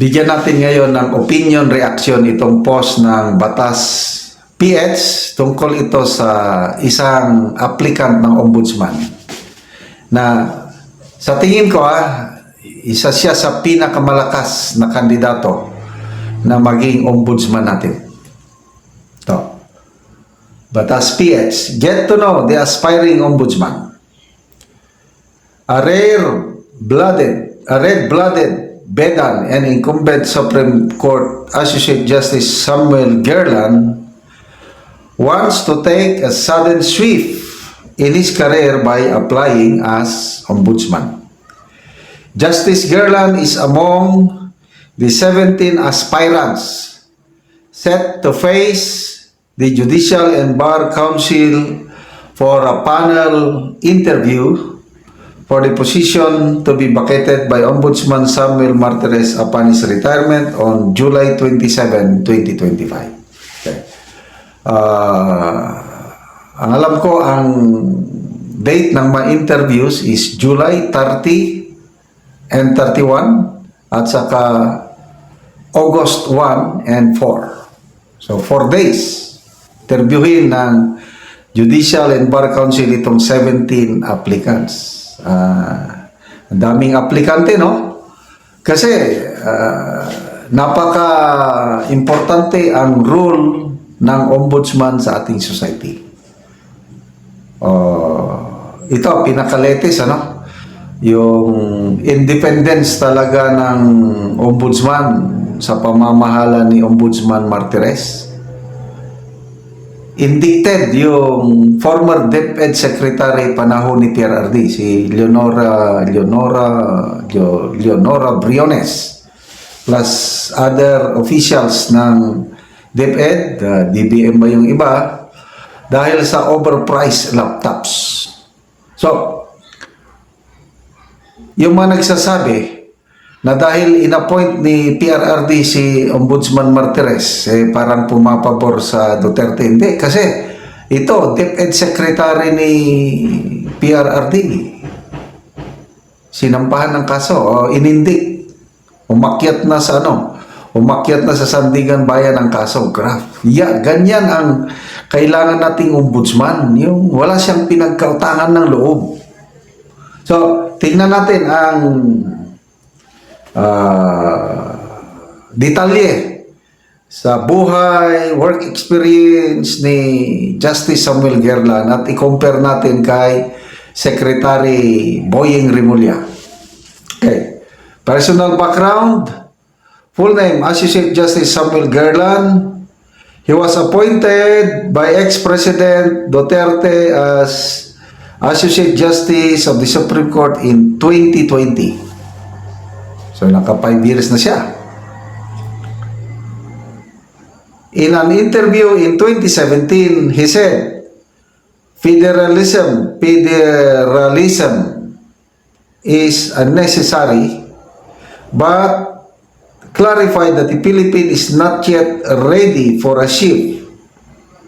Bigyan natin ngayon ng opinion reaction itong post ng Batas PH tungkol ito sa isang applicant ng ombudsman na sa tingin ko ah, isa siya sa pinakamalakas na kandidato na maging ombudsman natin. Ito. Batas PH. Get to know the aspiring ombudsman. A rare-blooded, a red-blooded Bedan and incumbent Supreme Court Associate Justice Samuel Gerland wants to take a sudden swift in his career by applying as ombudsman. Justice Gerland is among the 17 aspirants set to face the Judicial and Bar Council for a panel interview for the position to be vacated by Ombudsman Samuel Martires upon his retirement on July 27, 2025. Okay. Ah, ang alam ko, ang date ng mga interviews is July 30 and 31 at saka August 1 and 4. So, 4 days. Interviewin ng Judicial and Bar Council itong 17 applicants. Ang daming aplikante, no? Kasi ah, napaka-importante ang role ng ombudsman sa ating society. Oh, ito, pinakaletes, ano? Yung independence talaga ng ombudsman sa pamamahala ni Ombudsman Martires. Indicted yung former DepEd Secretary panahon ni PRRD, si Leonora, Leonora, Leo- Leonora Briones, plus other officials ng DepEd, uh, DBM ba yung iba, dahil sa overpriced laptops. So, yung mga nagsasabi na dahil inappoint ni PRRD si Ombudsman Martires, eh, parang pumapabor sa Duterte. Hindi, kasi ito, DepEd Secretary ni PRRD. Sinampahan ng kaso, o inindik. Umakyat na sa ano, umakyat na sa Sandigan Bayan ang kaso. Graph. Yeah, ganyan ang kailangan nating ombudsman. Yung wala siyang pinagkautangan ng loob. So, tingnan natin ang ah, detalye sa buhay, work experience ni Justice Samuel Gerlan at i-compare natin kay Secretary Boying Rimulya. Okay. Personal background, full name, Associate Justice Samuel Gerlan. He was appointed by ex-President Duterte as Associate Justice of the Supreme Court in 2020. So, naka 5 years na siya. In an interview in 2017, he said, Federalism, federalism is unnecessary, but clarified that the Philippines is not yet ready for a shift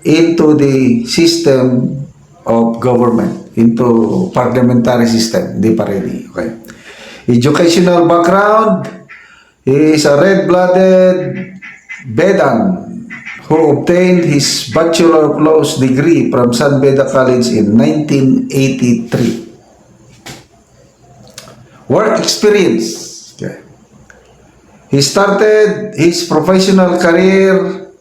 into the system of government, into parliamentary system. Hindi pa ready. Okay. Educational background, he is a red-blooded Vedan who obtained his Bachelor of Laws degree from San Beda College in 1983. Work experience. Okay. He started his professional career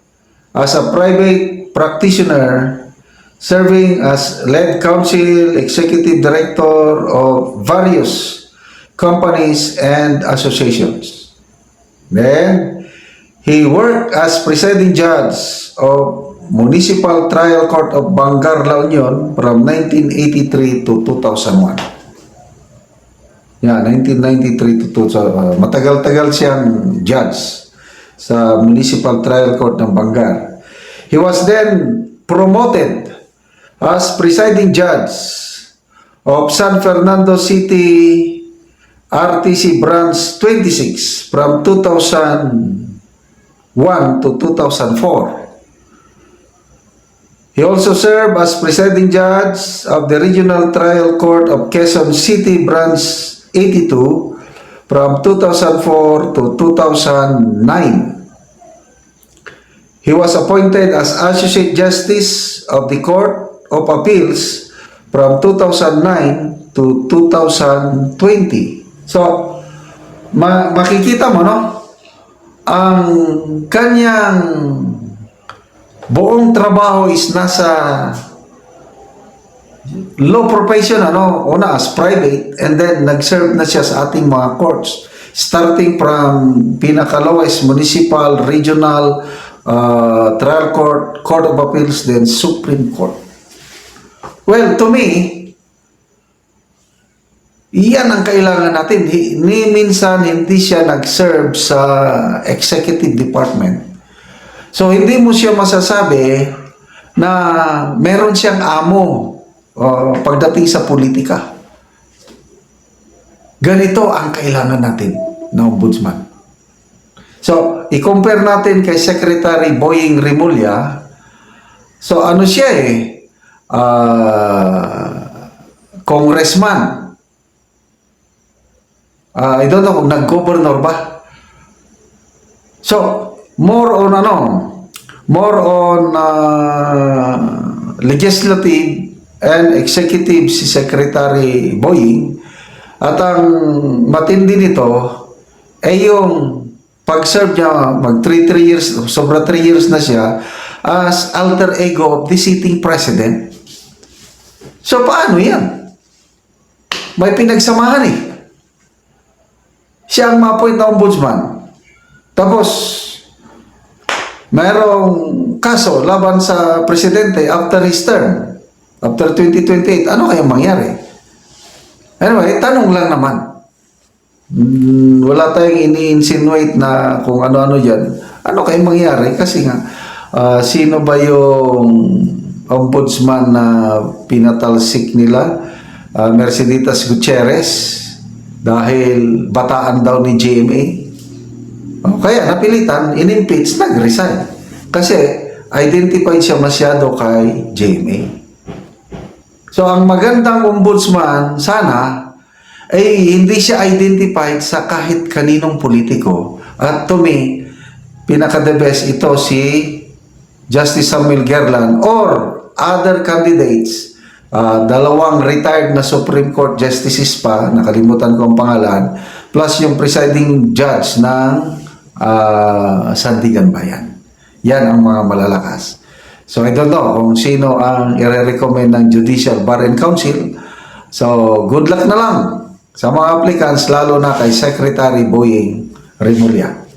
as a private practitioner serving as lead counsel, executive director of various companies and associations. Then, he worked as presiding judge of Municipal Trial Court of Bangar, La Union from 1983 to 2001. Yeah, 1993 to 2000. uh, matagal-tagal siyang judge sa Municipal Trial Court ng Bangar. He was then promoted as presiding judge of San Fernando City RTC Branch 26 from 2001 to 2004. He also served as presiding judge of the Regional Trial Court of Quezon City Branch 82 from 2004 to 2009. He was appointed as Associate Justice of the Court of Appeals from 2009 to 2020. So, ma- makikita mo, no? Ang kanyang buong trabaho is nasa law profession, ano, una as private, and then nag-serve na siya sa ating mga courts. Starting from pinaka-lowest municipal, regional, uh, trial court, court of appeals, then Supreme Court. Well, to me, iyan ang kailangan natin. Ni minsan hindi siya nag-serve sa executive department. So hindi mo siya masasabi na meron siyang amo uh, pagdating sa politika. Ganito ang kailangan natin na ombudsman. So, i-compare natin kay Secretary Boying Rimulya. So, ano siya eh? Ah, congressman. Ah, I don't know kung nag-governor ba. So, more on ano, more on uh, legislative and executive si Secretary Boying at ang matindi nito ay yung pag-serve niya, mag 3 years, sobra 3 years na siya as alter ego of the sitting president. So, paano yan? May pinagsamahan eh. Siya ang ma-appoint na ombudsman. Tapos, mayroong kaso laban sa presidente after his term. After 2028, ano kayang mangyari? Anyway, tanong lang naman. Mm, wala tayong ini-insinuate na kung ano-ano dyan. Ano kayang mangyari? Kasi nga, ah, sino ba yung ombudsman na pinatalsik nila? Ah, Merceditas Gutierrez dahil bataan daw ni GMA. O, kaya napilitan, in-impeach, nag-resign. Kasi identified siya masyado kay GMA. So, ang magandang ombudsman, sana, ay hindi siya identified sa kahit kaninong politiko. At to me, pinaka-the best ito si Justice Samuel Gerland or other candidates, ah, dalawang retired na Supreme Court justices pa, nakalimutan ko ang pangalan, plus yung presiding judge ng ah, Sandigan Bayan. Yan ang mga malalakas. So I don't know kung sino ang i-recommend ng Judicial Bar and Council. So good luck na lang sa mga applicants lalo na kay Secretary Boying Remulla.